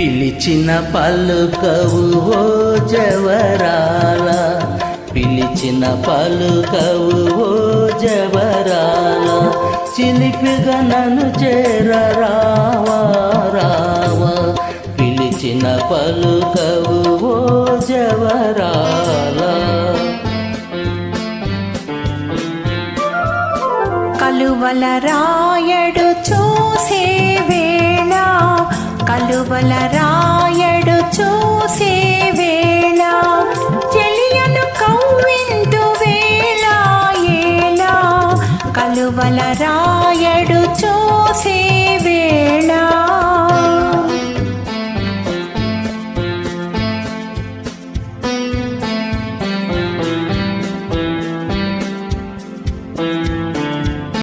పిలిచిన పలుకవు ఓ జవరాల. పిలిచిన పలుకవు ఓ జవరాల. చిలిపిగా నన్ను చేర రావా రావా పిలిచిన పలుకవు ఓ జవరాల. కలువల రాయడు కలువల రాయడు చూసే వేళ చెలియను కవ్విందు వేళ ఏలా కలువల రాయడు